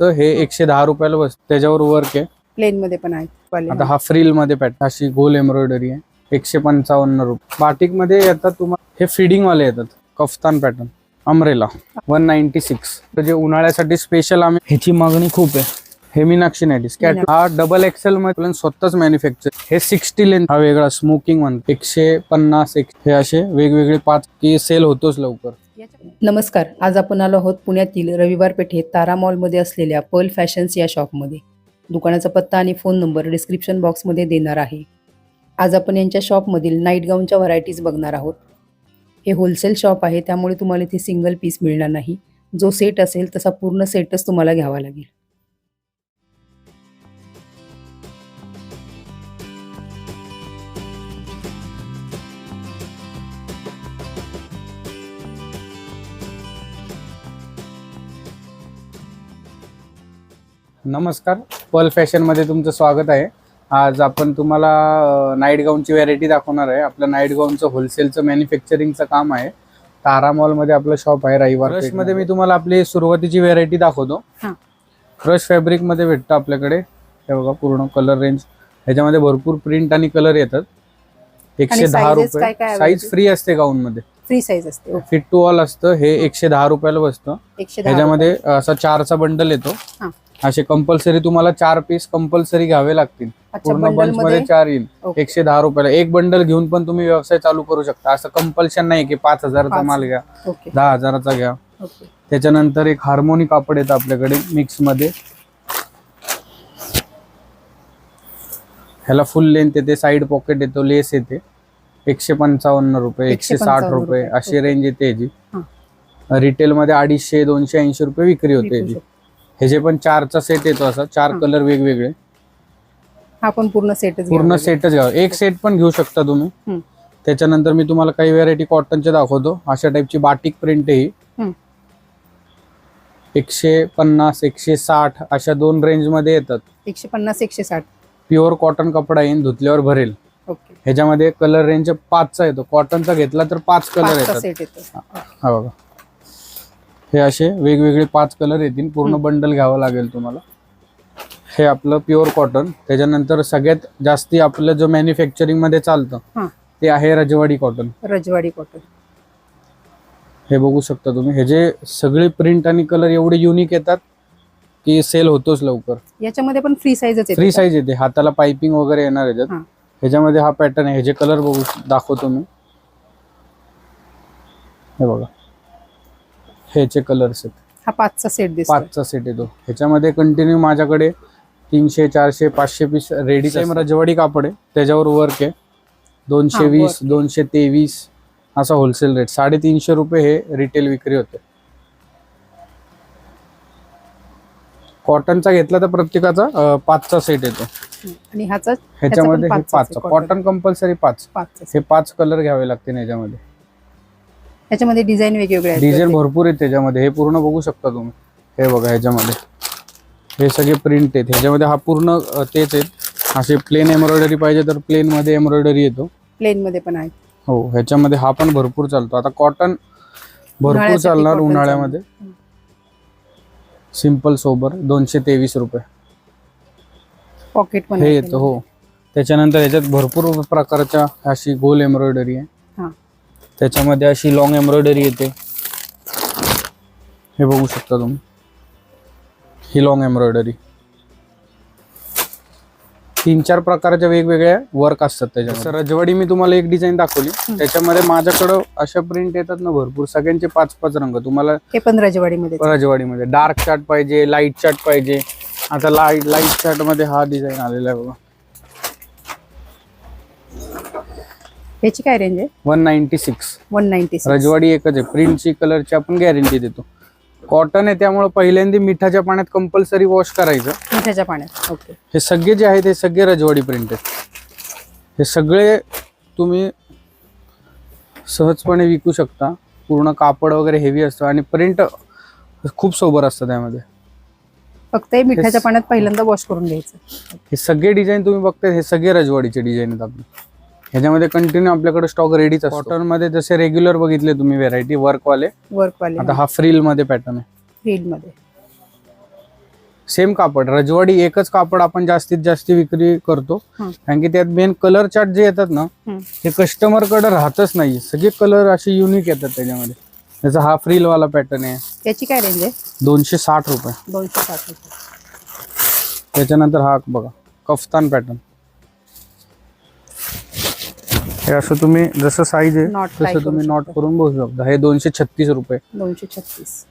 तर हे एकशे दहा रुपयाला बसतं त्याच्यावर वर्क आहे. प्लेन मध्ये पण आहेत quality. आता हा फ्रिलमध्ये पॅटर्न अशी गोल एम्ब्रॉयडरी आहे. एकशे पंचावन्न रुपये बाटिकमध्ये येतात तुम्हाला हे फिडिंग वाले येतात. Kaftan pattern umbrella one ninety six जे उन्हाळ्यासाठी स्पेशल आम्ही ह्याची मागणी खूप आहे. हे मीनाक्षी नाईटी स्कॅट हा डबल एक्सेल मध्ये स्वतःच मॅन्युफॅक्चर हे सिक्स्टी लेंथ हा वेगळा स्मोकिंग म्हणतो एकशे पन्नास एक हे असे वेगवेगळे पाच की सेल होतोच लवकर. नमस्कार. आज आपण आलो आहोत पुण्यातील रविवार पेठेत तारा मॉलमध्ये असलेल्या पर्ल फॅशन्स या शॉपमध्ये दुकानाचा पत्ता आणि फोन नंबर डिस्क्रिप्शन बॉक्समध्ये देणार आहे. आज आपण यांच्या शॉपमधील नाईट गाऊनच्या व्हरायटीज बघणार आहोत. हे होलसेल शॉप आहे त्यामुळे तुम्हाला इथे सिंगल पीस मिळणार नाही. जो सेट असेल तसा पूर्ण सेटच तुम्हाला घ्यावा लागेल. नमस्कार. पल फॅशनमध्ये तुमचं स्वागत आहे. आज आपण तुम्हाला नाईट गाऊनची व्हॅरायटी दाखवणार आहे. आपलं नाईट गाऊनचं होलसेलचं मॅन्युफॅक्चरिंगचं काम आहे. तारा मॉलमध्ये आपलं शॉप आहे रविवारमध्ये मी तुम्हाला आपली सुरुवातीची व्हरायटी दाखवतो. फ्रेश फॅब्रिकमध्ये भेटतं आपल्याकडे. हे बघा पूर्ण कलर रेंज ह्याच्यामध्ये भरपूर प्रिंट आणि कलर येतात. एकशे दहा रुपये. साईज? फ्री असते गाऊन मध्ये. फ्री साईज असते. फिट टू ऑल असतं. हे एकशे दहा रुपयाला बसतं. ह्याच्यामध्ये असा चारचा बंडल येतो. असे कंपल्सरी तुम्हाला चार पीस कंपल्सरी घ्यावे लागतील. पूर्ण बंच मध्ये चार येईल. एकशे दहा रुपयाला. एक बंडल घेऊन पण तुम्ही व्यवसाय चालू करू शकता. असं कंपल्शन नाही की पाच हजाराचा. माल घ्या दहा हजाराचा घ्या. त्याच्यानंतर एक हार्मोनी कापड येतं आपल्याकडे मिक्समध्ये. ह्याला फुल लेंथ येते साईड पॉकेट येतो लेस येते. एकशे पंचावन्न रुपये एकशे साठ 155 रुपये. अशी रेंज येते. रिटेल मध्ये अडीचशे दोनशे ऐंशी रुपये विक्री होते ह्याची शकतो. ह्याचे पण चारचा सेट येतो असा चार हां. कलर वेगवेगळे. हा पण पूर्ण सेटच पूर्ण सेटच घ्यावा. एक सेट पण घेऊ शकता तुम्ही. त्याच्यानंतर मी तुम्हाला काही व्हेरायटी कॉटनचे दाखवतो. अशा टाईपची बाटिक प्रिंट ही. एकशे पन्नास एकशे साठ अशा दोन रेंजमध्ये येतात. एकशे पन्नास एकशे साठ. प्युअर कॉटन कपडा येईन धुतल्यावर भरेल. ह्याच्यामध्ये कलर रेंज पाचचा येतो. कॉटनचा घेतला तर पाच कलर येतात. हा हे असे वेगवेगळे पाच कलर येतील. पूर्ण. बंडल घ्यावं लागेल तुम्हाला. हे आपलं प्युअर कॉटन त्याच्यानंतर सगळ्यात जास्ती आपलं जो मॅन्युफॅक्चरिंगमध्ये चालतं हां. ते आहे रजवाडी कॉटन रजवाडी कॉटन हे बघू शकता तुम्ही. हे जे सगळे प्रिंट आणि कलर एवढे युनिक येतात की सेल होतोच लवकर. याच्यामध्ये पण फ्री साईजच येते फ्री? साईज येते. हाताला पायपिंग वगैरे येणार याच्यात. हां. ह्याच्यामध्ये हा पॅटर्न आहे. ह्याचे कलर बघू दाखवतो मी. हे बघा. ह्याचे कलर्स आहेत. हा पाचचा सेट दिसतो पाचचा सेट येतो. ह्याच्यामध्ये कंटिन्यू माझ्याकडे तीनशे चारशे पाचशे पीस रेडी सेम रजवाडी कापड आहे. त्याच्यावर वर्क आहे. दोनशे हां, वीस work. दोनशे तेवीस असा होलसेल रेट साडेतीनशे रुपये हे रिटेल विक्री होते. कॉटनचा घेतला तर प्रत्येकाचा अं, पाचचा सेट येतो. आणि ह्याचा ह्याच्यामध्ये हे पाच कॉटन कंपल्सरी पाच. पाचचा हे पाच कलर घ्यावे लागतील याच्यामध्ये डिझाईन वेगवेगळे आहेत. डिझाईन. भरपूर आहेत त्याच्यामध्ये. हे पूर्ण बघू शकता तुम्ही. हे बघा ह्याच्यामध्ये. हे सगळे प्रिंट आहेत. ह्याच्यामध्ये हा पूर्ण तेच आहेत. असे प्लेन एम्ब्रॉयडरी पाहिजे तर प्लेन मध्ये एम्ब्रॉयडरी येतो. प्लेन मध्ये पण आहे हो ह्याच्यामध्ये हा पण भरपूर चालतो. आता कॉटन भरपूर चालणार उन्हाळ्यामध्ये. सिंपल सोबर दोनशे तेवीस रुपये. पॉकेट पण हे येतं हो. त्याच्यानंतर ह्याच्यात भरपूर प्रकारच्या अशी गोल एम्ब्रॉयडरी आहे. त्याच्यामध्ये अशी लॉंग एम्ब्रॉयडरी येते. हे बघू शकता तुम्ही. ही लॉंग एम्ब्रॉयडरी तीन चार प्रकारच्या वेगवेगळ्या वर्क असतात त्याच्यामध्ये. रजवाडी मी तुम्हाला एक डिझाईन दाखवली. त्याच्यामध्ये माझ्याकडं अशा प्रिंट येतात ना भरपूर. सगळ्यांचे पाच पाच रंग. तुम्हाला हे पण रजवाडीमध्ये. रजवाडीमध्ये. डार्क चार्ट पाहिजे लाइट चार्ट पाहिजे. आता लाइट लाइट चार्टमध्ये हा डिझाईन आलेला आहे बघा. ह्याची काय रेंज आहे? One ninety six. One ninety Rajwadi एकच आहे. प्रिंटची कलरची आपण गॅरंटी देतो. कॉटन आहे त्यामुळे पहिल्यांदा मिठाच्या पाण्यात कंपल्सरी वॉश करायचं. मिठाच्या पाण्यात. ओके हे सगळे जे आहेत हे सगळे रजवाडी प्रिंट आहेत. हे सगळे तुम्ही सहजपणे विकू शकता. पूर्ण कापड वगैरे हेवी असतं आणि प्रिंट खूप सोबर असतं त्यामध्ये. फक्त हे मिठाच्या. पाण्यात पहिल्यांदा वॉश करून घ्यायचं. हे सगळे डिझाईन तुम्ही बघताय हे सगळे रजवाडीचे डिझाईन आहेत आपले. ह्याच्यामध्ये कंटिन्यू आपल्याकडे स्टॉक रेडीच असतो. कॉटनमध्ये जसे रेग्युलर बघितले तुम्ही व्हेरायटी वर्क वाले वर्क वाले आता हा. फ्रिलमध्ये पॅटर्न आहे. फील्डमध्ये सेम कापड रजवाडी एकच कापड आपण जास्तीत जास्त विक्री करतो. हं. कारण की त्यात मेन कलर चार्ट जे येतात ना हं. ते कस्टमरकडे राहतच नाही सगळे कलर असे युनिक येतात त्याच्यामध्ये. त्याचा हा फ्रील वाला पॅटर्न आहे. याची काय रेंज आहे? दोनशे साठ रुपये. दोनशे साठ रुपये. त्याच्यानंतर हा बघा कफ्तान पॅटर्न हे असं तुम्ही जसं साईज आहे Knot तसं तुम्ही नॉट. करून बघू शकता. हे दोनशे छत्तीस रुपये. दोनशे छत्तीस.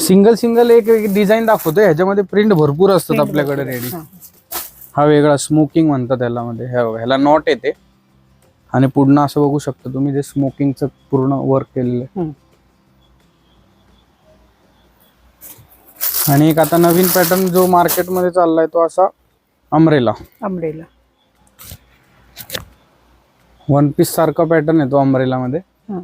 सिंगल सिंगल एक एक डिझाईन दाखवतोय. ह्याच्यामध्ये प्रिंट भरपूर असतात आपल्याकडे रेडी हां. हा वेगळा स्मोकिंग म्हणतात ह्याला मध्ये ह्या ह्याला नॉट येते. आणि पूर्ण असं बघू शकता तुम्ही जे स्मोकिंगचं पूर्ण वर्क केलेलं आहे. हं. आणि एक आता नवीन पॅटर्न जो मार्केटमध्ये चाललाय तो असा अमरेला अमरेला वन पीस सारखा पॅटर्न आहे तो अमरेला मध्ये. हां.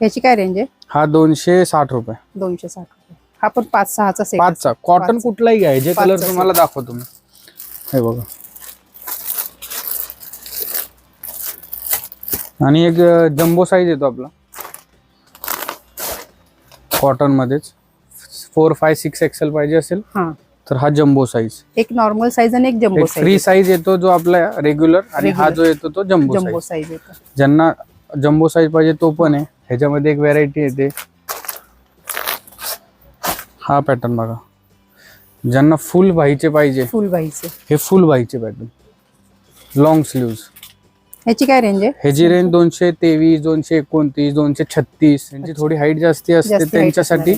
याची काय रेंज आहे? हा दोनशे साठ रुपये. दोनशे साठ रुपये. हा पण पाच सहाचा सेट पाचचा कॉटन पाच. कुठलाही घ्या. जे कलर पाचचा तुम्हाला दाखवतो मी. हे बघा. आणि एक जम्बो साईज येतो आपला. कॉटन मध्येच. फोर फाय सिक्स एक्सेल पाहिजे असेल. हां. तर हा जम्बो साईज एक नॉर्मल साईज आणि एक जम्बो फ्री साईज येतो जो आपला रेग्युलर आणि हा. जो येतो तो जम्बो जम्बो साईज येतो. ज्यांना जम्बो साईज पाहिजे तो पण आहे. ह्याच्यामध्ये एक व्हेरायटी येते. हा पॅटर्न बघा. ज्यांना फुल भाईचे पाहिजे फुल बाईचे हे फुल भाईचे पॅटर्न लॉंग स्लीव्ज ह्याची काय रेंज आहे? ह्याची रेंज दोनशे तेवीस दोनशे एकोणतीस दोनशे छत्तीस. त्यांची थोडी हाईट जास्ती असते त्यांच्यासाठी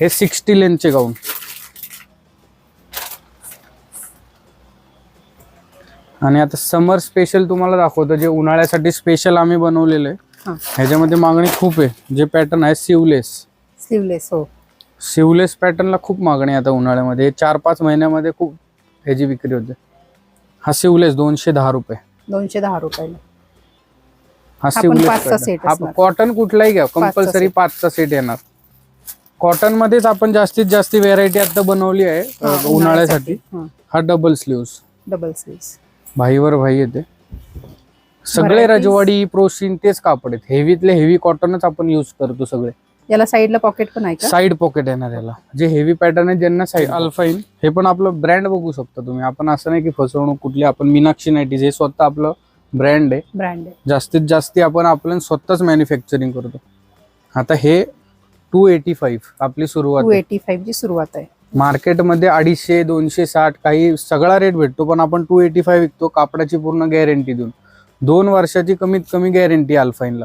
हे सिक्स्टी लेंथचे गाऊन आणि आता समर स्पेशल तुम्हाला दाखवतो जे उन्हाळ्यासाठी स्पेशल आम्ही बनवलेलं आहे. हां. ह्याच्यामध्ये मागणी खूप आहे. जे पॅटर्न आहे सिवलेस स्लीवलेस हो. सिवलेस पॅटर्नला खूप मागणी आहे आता उन्हाळ्यामध्ये. चार पाच महिन्यामध्ये खूप ह्याची विक्री होते. हा सिवलेस दोनशे दहा रुपये. दोनशे दहा रुपयाला. हा पण सिवलेस पाचचा pattern. set असणार. कॉटन कुठलाही घ्या कंपल्सरी set. पाचचा सेट येणार. कॉटन मध्येच आपण जास्तीत जास्त व्हेरायटी आता बनवली आहे अ, उन्हाळ्यासाठी. हां. हा डबल स्लीव्स डबल स्लीव्स भाईवर भाई येते. सगळे Varieties. रजवाडी प्रोसिन तेच कापड आहेत. हेवीतले हेवी कॉटनच आपण युज करतो सगळे. याला साईडला पॉकेट पण आहे का? साईड पॉकेट येणार याला. जे हेवी पॅटर्न आहे ज्यांना साईड अल्फाईन हे पण आपलं ब्रँड बघू शकता तुम्ही. आपण असं नाही की फसवणूक कुठली आपण मीनाक्षी नाईटीज हे स्वतः आपलं ब्रँड आहे. ब्रँड आहे. जास्तीत जास्ती आपण आपण स्वतःच मॅन्युफॅक्चरिंग करतो. आता हे टू एटी फाईव्ह आपली सुरुवात टू आहे. एटी फाईव्ह ची सुरुवात आहे. मार्केटमध्ये अडीचशे दोनशे साठ काही सगळा रेट भेटतो पण आपण टू एटी फाईव्ह विकतो कापडाची पूर्ण गॅरंटी देऊन. दोन वर्षाची कमीत कमी गॅरंटी अल्फाईनला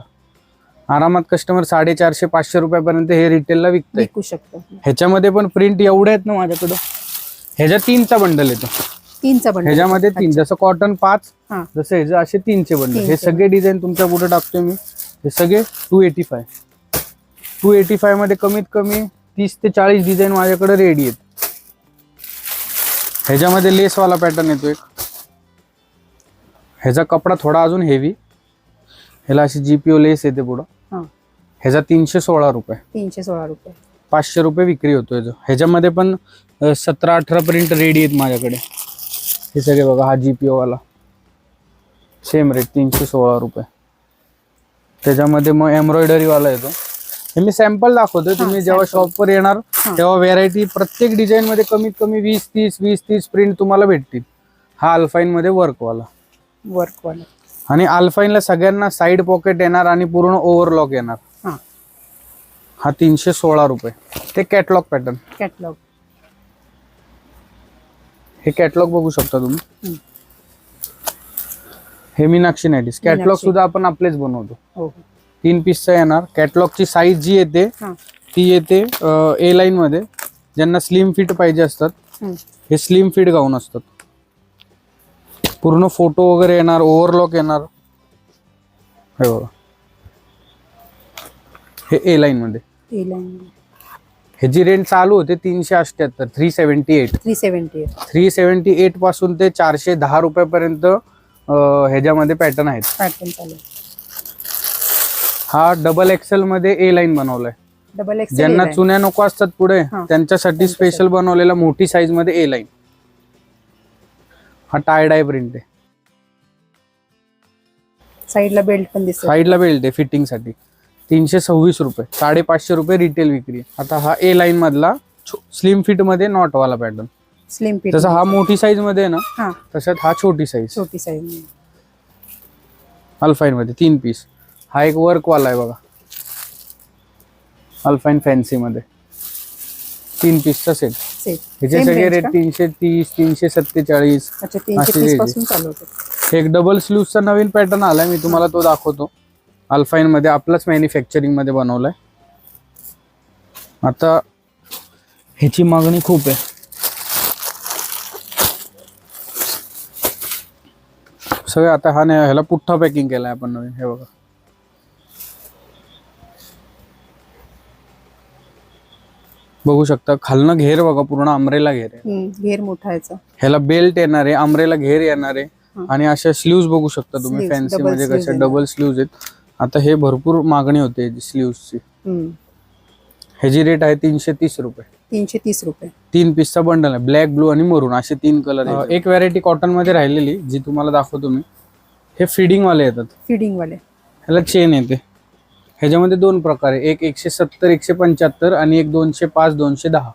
आरामात कस्टमर साडेचारशे पाचशे रुपयापर्यंत हे रिटेलला विकतंय. विकू शकतो. ह्याच्यामध्ये पण प्रिंट एवढे आहेत ना माझ्याकडं? ह्याच्या तीनचा बंडल येतो. तीनचा बंडल ह्याच्यामध्ये तीन जसं कॉटन पाच हा. जसं ह्याचं असे तीनचे बंडल हे सगळे डिझाईन तुमच्यापुढे टाकतोय मी. हे सगळे two eighty five two eighty फायमध्ये कमीत कमी तीस ते चाळीस डिझाईन माझ्याकडे रेडी आहेत. ह्याच्यामध्ये लेसवाला पॅटर्न येतो एक. ह्याचा कपडा थोडा अजून हेवी ह्याला अशी जीपीओ लेस येते पुढं. हा. ह्याचा तीनशे सोळा रुपये. तीनशे सोळा रुपये. पाचशे रुपये विक्री होतो याचं ह्याच्यामध्ये पण सतरा अठरा प्रिंट रेडी आहेत माझ्याकडे. हे सगळे बघा हा जी पी वाला सेम रेट तीनशे सोळा रुपये. त्याच्यामध्ये मग एम्ब्रॉयडरी वाला येतो. हे मी सॅम्पल दाखवतोय. तुम्ही जेव्हा. शॉपवर येणार तेव्हा व्हेरायटी प्रत्येक डिझाईन मध्ये कमीत कमी वीस तीस वीस तीस प्रिंट तुम्हाला भेटतील. हा अल्फाईन मध्ये वर्कवाला वर्क वाला आणि अल्फाईनला सगळ्यांना साईड पॉकेट येणार आणि पूर्ण ओव्हरलॉक येणार. हा. तीनशे सोळा रुपये. ते कॅटलॉग पॅटर्न कॅटलॉग हे कॅटलॉग बघू शकता तुम्ही. हे मीनाक्षी नाईटीस कॅटलॉग. सुद्धा आपण आपलेच बनवतो. हो हो. तीन पीसचा येणार. कॅटलॉगची साईज जी येते ती येते ए लाईन मध्ये. ज्यांना स्लिम फिट पाहिजे असतात. हे स्लिम फिट गाऊन असतात. पूर्ण फोटो वगैरे येणार ओव्हरलॉक येणार. हे बघा. हे ए लाईन मध्ये. ह्याची रेंज चालू होते तीनशे अठ्याहत्तर three seventy eight three seventy three seventy एटपासून ते चारशे दहा रुपयापर्यंत ह्याच्यामध्ये पॅटर्न आहेत. पॅटर्न चालू. हा डबल एक्सेल मध्ये ए लाईन बनवलाय. डबल एक्स ज्यांना चुन्या नको असतात पुढे हा. त्यांच्यासाठी स्पेशल बनवलेला मोठी साईजमध्ये ए लाईन हा टाय डाय प्रिंट आहे. साईडला बेल्ट पण दिसत साईडला बेल्ट आहे फिटिंगसाठी. तीनशे सव्वीस रुपये साडेपाचशे रुपये रिटेल विक्री आहे. आता हा ए लाईन मधला स्लिम फिटमध्ये नॉट वाला पॅटर्न स्लिम फिट तसा हा मोठी साईजमध्ये आहे ना हा. तशात हा छोटी साईज छोटी साईज अल्फाईन मध्ये तीन पीस हा एक वर्क वाला आहे बघा. अल्फाईन फॅन्सी मध्ये. तीन पीसचा सेट ह्याचे सगळे रेट तीनशे तीस तीनशे सत्तेचाळीस एक डबल स्लीवचा नवीन पॅटर्न आलाय मी तुम्हाला तो दाखवतो. अल्फाईन मध्ये आपलाच मॅन्युफॅक्चरिंगमध्ये बनवलाय. आता ह्याची मागणी खूप आहे. सगळं आता हा नाही ह्याला पुठ्ठा पॅकिंग केलाय आपण नवीन हे बघा. बघू शकता. खालनं घेर बघा पूर्ण अमरेला घेर आहे. घेर मोठा याचा. ह्याला बेल्ट येणार आहे अमरेला घेर येणार आहे. आणि अशा स्लीव्ज बघू शकता तुम्ही Sleeves, फॅन्सी double मध्ये sleeves कशा. डबल स्लीव्ज आहेत. आता हे भरपूर मागणी होते स्लीव्सची हम्म, ह्याची रेट आहे तीनशे तीस रुपये. तीनशे तीस रुपये. तीन पीसचा बंडल आहे ब्लॅक ब्लू आणि मरून असे तीन कलर एक व्हरायटी कॉटनमध्ये राहिलेली जी तुम्हाला दाखवतो मी. हे फिडिंग वाले येतात. फिडिंग वाले. ह्याला चेन येते. ह्याच्यामध्ये दोन प्रकार आहे. एक एकशे सत्तर एकशे पंच्याहत्तर आणि एक दोनशे पाच दोनशे दहा.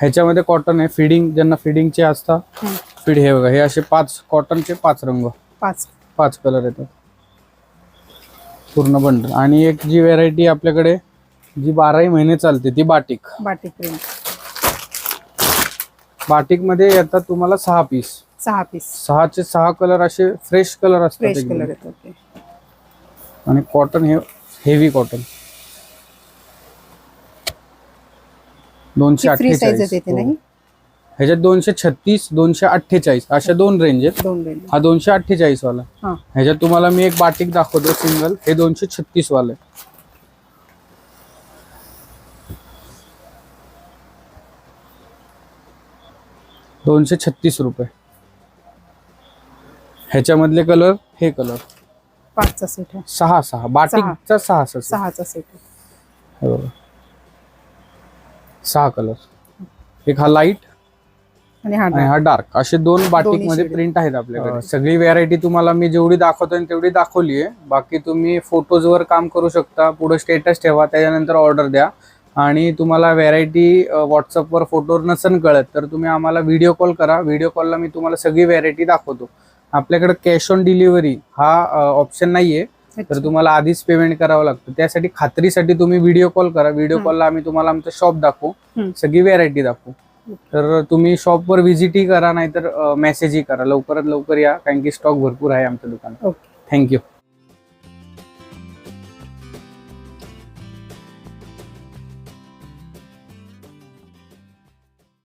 ह्याच्यामध्ये कॉटन आहे. फिडिंग ज्यांना फिडिंगचे असतात फीड हे बघा. हे असे पाच कॉटनचे पाच रंग. पाच. पाच कलर येतात. पूर्ण बंडल. आणि एक जी व्हेरायटी आपल्याकडे जी बाराही महिने चालते ती बाटिक बाटिक बाटिकमध्ये येतात तुम्हाला सहा पीस सहा पीस सहाचे सहा कलर असे फ्रेश कलर असतात फ्रेश. कलर येतात आणि कॉटन हे हेवी कॉटन दोनशे फ्री साईज अठ्ठेचाळीस. येते हो. नाही? ह्याच्यात दोनशे छत्तीस दोनशे अठ्ठेचाळीस अशा दोन रेंज आहेत. दोन हा दोनशे अठ्ठेचाळीस वाला हा. ह्याच्यात तुम्हाला मी एक बाटिक दाखवतो सिंगल हे दोनशे छत्तीस वाले दोनशे छत्तीस रुपये. ह्याच्यामधले कलर हे कलर पाचचा सेट आहे. सहा सहा. बाटिकचा सहा. सहा सहाचा सेट आहे. हे. सहा कलर एक हा लाइट आणि हा आणि. हा डार्क असे दोन बाटिकमध्ये shade. प्रिंट आहेत आपल्याकडे. सगळी व्हरायटी तुम्हाला मी जेवढी दाखवतोय तेवढी दाखवली आहे. बाकी तुम्ही photos वर काम करू शकता. पुढे स्टेटस ठेवा. त्याच्यानंतर ऑर्डर द्या. आणि तुम्हाला व्हरायटी व्हॉट्सअपवर फोटोवर नसन कळत तर तुम्ही आम्हाला व्हिडिओ कॉल करा. व्हिडिओ कॉलला मी तुम्हाला सगळी व्हरायटी दाखवतो. आपल्याकडे कॅश ऑन डिलिव्हरी हा ऑप्शन नाहीये. तर. तुम्हाला आधीच पेमेंट करावं लागतं. त्यासाठी खात्रीसाठी तुम्ही व्हिडिओ कॉल करा. व्हिडिओ. कॉलला आम्ही तुम्हाला आमचं शॉप दाखवू. सगळी व्हरायटी दाखवू. तर तुम्ही शॉपवर व्हिजिटही करा नाहीतर मेसेजही करा. लवकरात लवकर या कारण की स्टॉक भरपूर आहे आमच्या दुकानात. ओके. थँक्यू